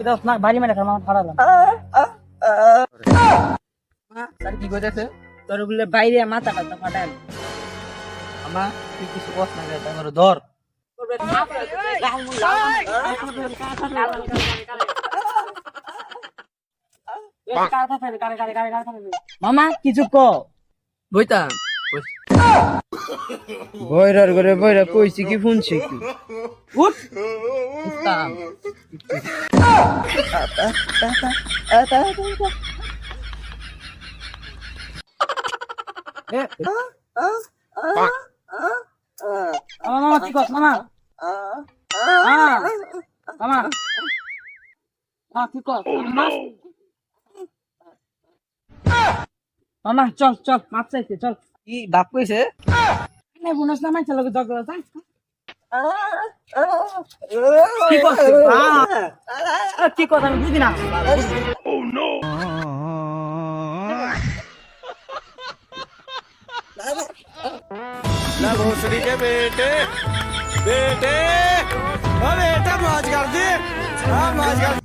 এটা না বাড়ি মেরে খাম আমার ফাড়ালাম স্যার কি কইতেছে তোর বলে বাইরে মাথা কাটা ফাটাল আমা তুই কিছু কস না গে আমার ধর মামা কিছু ক বইতাম বয়রার করে বয়রা কইছি কি শুনছি কি? উঠ। মামা কি কস মামা? মামা কি কস মামা? মামা চল চল মাপ চাইছে চল। কি বাপ কইছে না বুনস না মাইছে লগে জগড়া যাই কি কস কি কথা আমি বুঝি না ना भोसड़ी के बेटे बेटे ओ बेटा मौज कर दे हाँ मौज कर